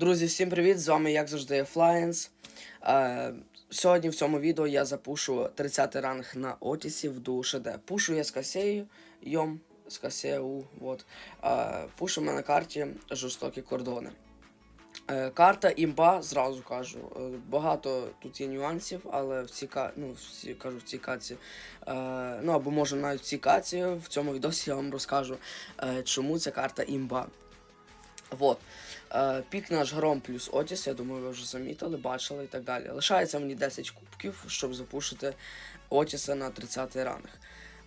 Друзі, всім привіт! З вами, як завжди, Flyens. Е, сьогодні в цьому відео я запушу 30 й ранг на Отісі в ДУШД. Пушу я з Касею, йом, з Касею, вот. Е, пушимо на карті жорстокі кордони. Е, карта імба, зразу кажу. Е, багато тут є нюансів, але в цій ну, в кажу, в цій каці, е, ну або може навіть в цій каці, в цьому відосі я вам розкажу, е, чому ця карта імба. Вот. Е, Пік наш гром плюс Отіс, я думаю, ви вже замітили, бачили і так далі. Лишається мені 10 кубків, щоб запушити Отіса на 30 ранг.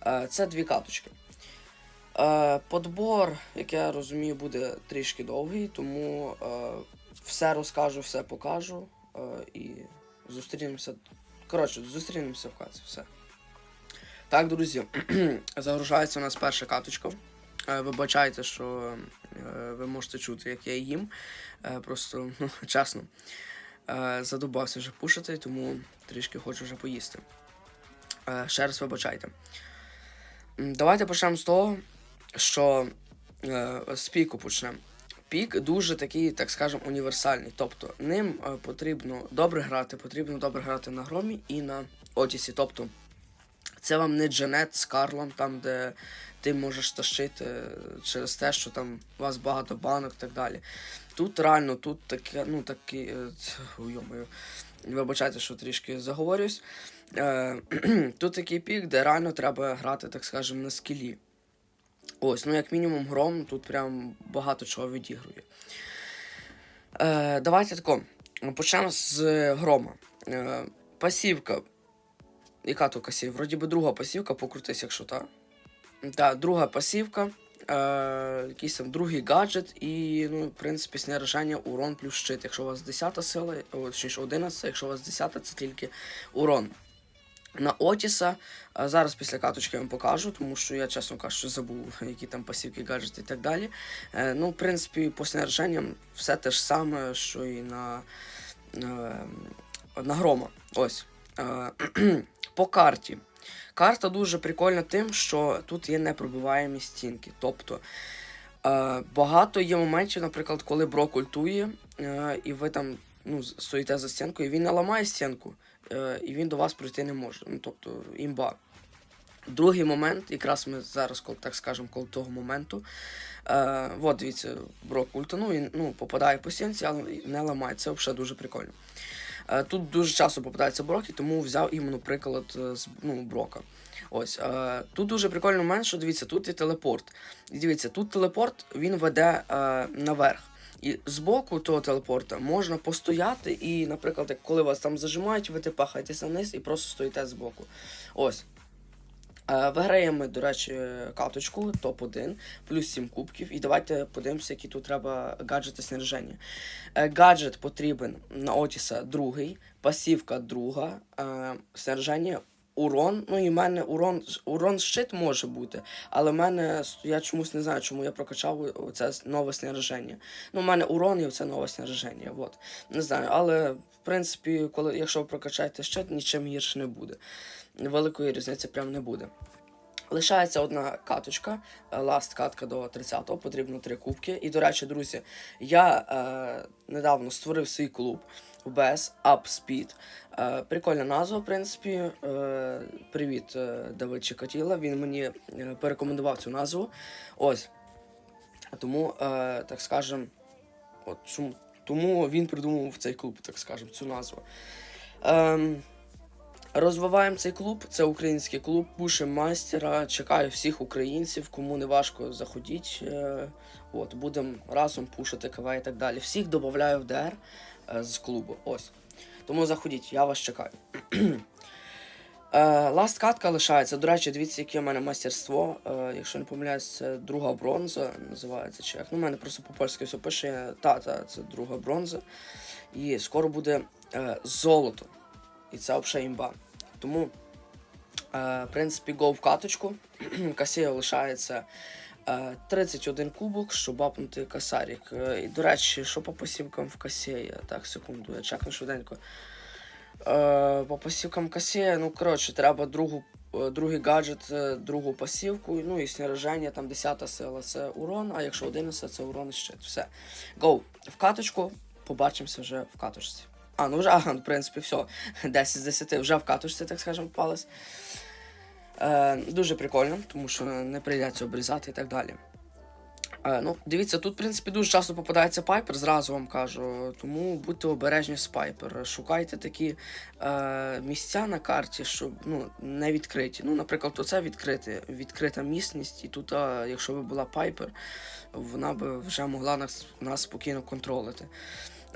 Е, Це дві каточки. Е, Подбор, як я розумію, буде трішки довгий, тому все розкажу, все покажу і зустрінемося. Коротше, зустрінемося в каці. Все. Так, друзі, загружається у нас перша каточка. Вибачайте, що ви можете чути, як я їм. Е, Просто, ну, чесно, е, задобався вже пушити, тому трішки хочу вже поїсти. Е, Ще раз вибачайте. Давайте почнемо з того, що е, з піку почнемо. Пік дуже такий, так скажемо, універсальний. Тобто ним е, потрібно добре грати, потрібно добре грати на громі і на Отісі. Тобто це вам не Джанет з Карлом, там, де ти можеш тащити через те, що там у вас багато банок і так далі. Тут реально, тут таке, ну такі. е, йо-моє, Вибачайте, що трішки заговорюсь. Е, тут такий пік, де реально треба грати, так скажемо, на скілі. Ось, ну як мінімум, гром тут прям багато чого відігрує. Е, давайте тако. Почнемо з грома. Пасівка. Яка то пасів? Вроді би друга пасівка, покрутись, якщо так. Так, друга пасівка. Е, якийсь там другий гаджет і, ну, в принципі, снаряжання урон плюс щит. Якщо у вас 10 сила, точніше 11, якщо у вас 10, це тільки урон. На Отіса зараз після каточки я вам покажу, тому що я, чесно кажучи, забув, які там пасівки, гаджети і так далі. Е, ну, в принципі, по снаряженням все те ж саме, що і на, е, на грома. Ось. По карті. Карта дуже прикольна тим, що тут є непробиваємі стінки. Тобто е, багато є моментів, наприклад, коли брок ультує, е, і ви там ну, стоїте за стінкою, і він не ламає стінку, е, і він до вас пройти не може. Ну, тобто імба. Другий момент, якраз ми зараз, так скажемо, коло того моменту. Е, от, дивіться, брок ультанув, він ну, попадає по стінці, але не ламає. Це взагалі дуже прикольно. Е, Тут дуже часто попадаються броки, тому взяв іменно приклад е, з ну, брока. Ось е, тут дуже прикольний момент, що дивіться, тут є телепорт. І дивіться, тут телепорт він веде наверх. І з боку того телепорта можна постояти, і, наприклад, коли вас там зажимають, ви пахаєтеся вниз і просто стоїте з боку. Ось. Е, Виграємо, ми, до речі, каточку топ-1, плюс 7 кубків. І давайте подивимося, які тут треба гаджети снаряження. Е, Гаджет потрібен на Отіса другий, пасівка друга, е, снаряження урон. Ну і в мене урон, урон щит може бути, але в мене я чомусь не знаю, чому я прокачав це нове снаряження. Ну, в мене урон і це нове снаряження. Вот. Не знаю, але в принципі, коли, якщо ви прокачаєте щит, нічим гірше не буде. Великої різниці прям не буде. Лишається одна каточка, е, ласт катка до 30-го, потрібно три кубки. І, до речі, друзі, я е, недавно створив свій клуб в BS Up Speed. Е, прикольна назва, в принципі. Е, привіт, е, Давид Чикатіла. Він мені е, порекомендував цю назву. Ось. Тому, е, так скажем, от чому, тому він придумав цей клуб, так скажем, цю назву. Ем, Розвиваємо цей клуб. Це український клуб, пушимо майстера. Чекаю всіх українців, кому не важко заходіть. Е, от, будемо разом пушити КВ і так далі. Всіх додаю в ДР е, з клубу. Ось. Тому заходіть, я вас чекаю. Е, Ласт катка лишається. До речі, дивіться, яке в мене майстерство. Е, якщо не помиляюсь, це друга бронза називається чи як. Ну, у мене просто по-польськи все пише. Та, та, це друга бронза. І скоро буде е, золото. І це взагалі імба. Тому, е, в принципі, го в каточку. Касія лишається е, 31 кубок, щоб апнути касарік. Е, і, до речі, що по посівкам в Касія? Так, секунду, я чекну швиденько. Е, по посівкам Касія, ну, коротше, треба другу, е, другий гаджет, е, другу посівку, ну і снаряження, там 10 сила це урон, а якщо 11 це урон і щит. Все. Go. В каточку побачимося вже в катушці. А, ну вже, ага, в принципі, все. 10 з 10 вже в катушці, так скажемо, попались. Е, дуже прикольно, тому що не прийдеться обрізати і так далі. Е, ну, дивіться, тут, в принципі, дуже часто попадається пайпер, зразу вам кажу. Тому будьте обережні з пайпер. Шукайте такі е, місця на карті, щоб ну, не відкриті. Ну, наприклад, оце відкрите, відкрита місність, і тут, е, якщо б була пайпер, вона б вже могла нас, нас спокійно контролити.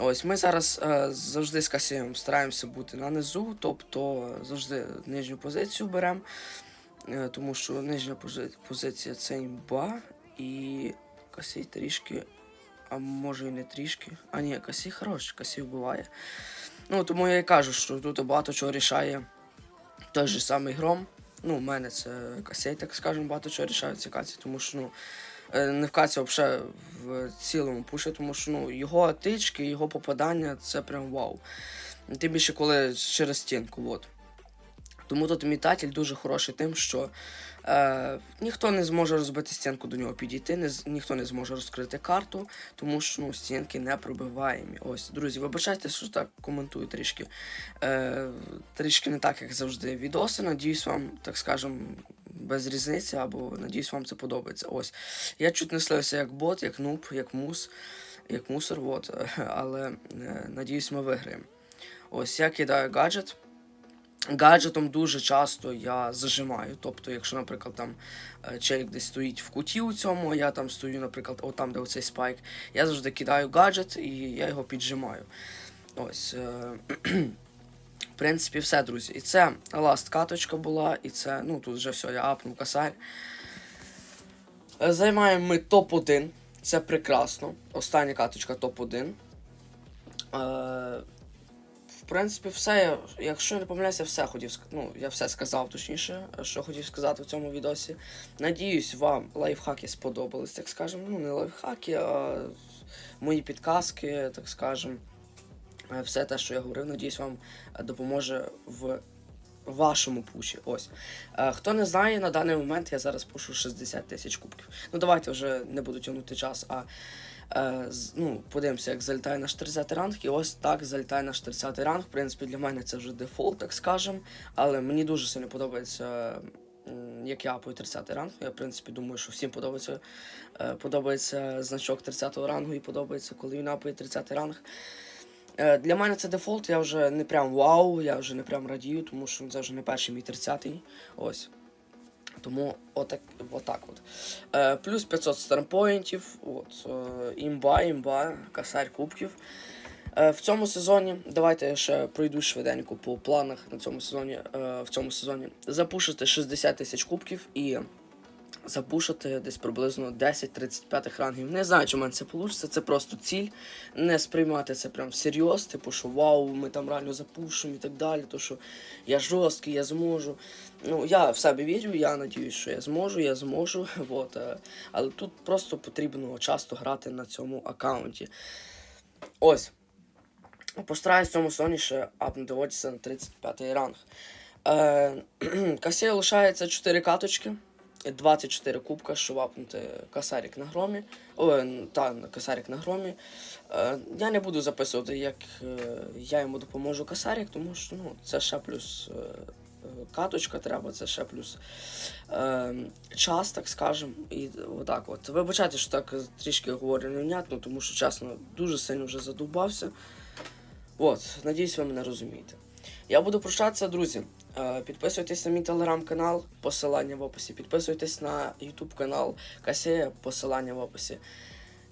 Ось ми зараз е, завжди з касієм стараємося бути на низу, тобто завжди нижню позицію беремо, е, тому що нижня пози- позиція це імба, і касій трішки, а може і не трішки. А ні, касій хороший, касій вбиває. Ну, тому я і кажу, що тут багато чого рішає той же самий гром. Ну, у мене це касей, так скажемо, багато чого рішає ці каці, тому що ну, не в каці взагалі в цілому пуше, тому що ну, його тички, його попадання це прям вау. Тим більше, коли через стінку. От. Тому тут імітатель дуже хороший тим, що е, ніхто не зможе розбити стінку до нього підійти, не, ніхто не зможе розкрити карту, тому що ну, стінки не пробиваємі. Ось, друзі, вибачайте, що так коментую трішки. Е, трішки не так, як завжди. Відоси, надіюсь, вам, так скажем, без різниці, або надіюсь, вам це подобається. Ось. Я чуть не слився як бот, як нуб, як мус, як мусор, от, але е, надіюсь, ми виграємо. Ось я кидаю гаджет. Гаджетом дуже часто я зажимаю. Тобто, якщо, наприклад, там е, челік десь стоїть в куті у цьому, я там стою, наприклад, от там, де оцей спайк, я завжди кидаю гаджет і я його піджимаю. Ось. В принципі, все, друзі. І це ласт каточка була, і це, ну тут вже все, я апнув косарь. Е, Займаємо ми топ-1. Це прекрасно. Остання каточка топ-1. Е, в принципі, все. Якщо не помиляюся, все хотів Ну, я все сказав точніше, що хотів сказати в цьому відосі. Надіюсь, вам лайфхаки сподобались, так скажемо. Ну, не лайфхаки, а мої підказки, так скажемо. Е, Все те, що я говорив, надіюсь, вам е, допоможе в вашому пуші. Ось. Е, Хто не знає, на даний момент я зараз пушу 60 тисяч кубків. Ну, давайте вже не буду тягнути час, а ну, подивимося, як залітає наш 30 ранг. І ось так залітає наш 30 ранг. В принципі, для мене це вже дефолт, так скажем. Але мені дуже сильно подобається. Як я апаю 30 ранг, я в принципі думаю, що всім подобається, подобається значок 30 рангу і подобається, коли він апає 30 ранг. Е, Для мене це дефолт, я вже не прям вау, я вже не прям радію, тому що це вже не перший мій 30-й. Ось. Тому отак, отак от. Е, плюс 500 старпоінтів, от, е, імба, імба, косарь кубків. Е, в цьому сезоні, давайте я ще пройду швиденько по планах на цьому сезоні. Е, в цьому сезоні запушити 60 тисяч кубків і запушити десь приблизно 10-35 рангів. Не знаю, чи в мене це вийде, це просто ціль. Не сприймати це прям всерйоз, типу, що вау, ми там реально запушимо і так далі, то що я жорсткий, я зможу. Ну, я в себе вірю, я надіюсь, що я зможу, я зможу. Вот, е, але тут просто потрібно часто грати на цьому аккаунті. Ось. Постараюсь в цьому сезоні ще апнути на 35 ранг. Е, Касія лишається 4 каточки. 24 кубка, щоб апнути касарик на громі. О, та, касарик на громі. Е, я не буду записувати, як е, я йому допоможу касарик, тому що ну, це ще плюс е, каточка треба, це ще плюс час, так скажем. І отак от. Вибачайте, що так трішки говорю невнятно, тому що чесно дуже сильно вже задовбався. От, надіюсь, ви мене розумієте. Я буду прощатися, друзі. Е, Підписуйтесь на мій телеграм-канал, посилання в описі. Підписуйтесь на ютуб канал Касія, посилання в описі.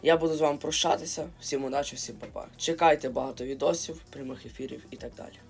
Я буду з вами прощатися. Всім удачі, всім па-па. Чекайте багато відосів, прямих ефірів і так далі.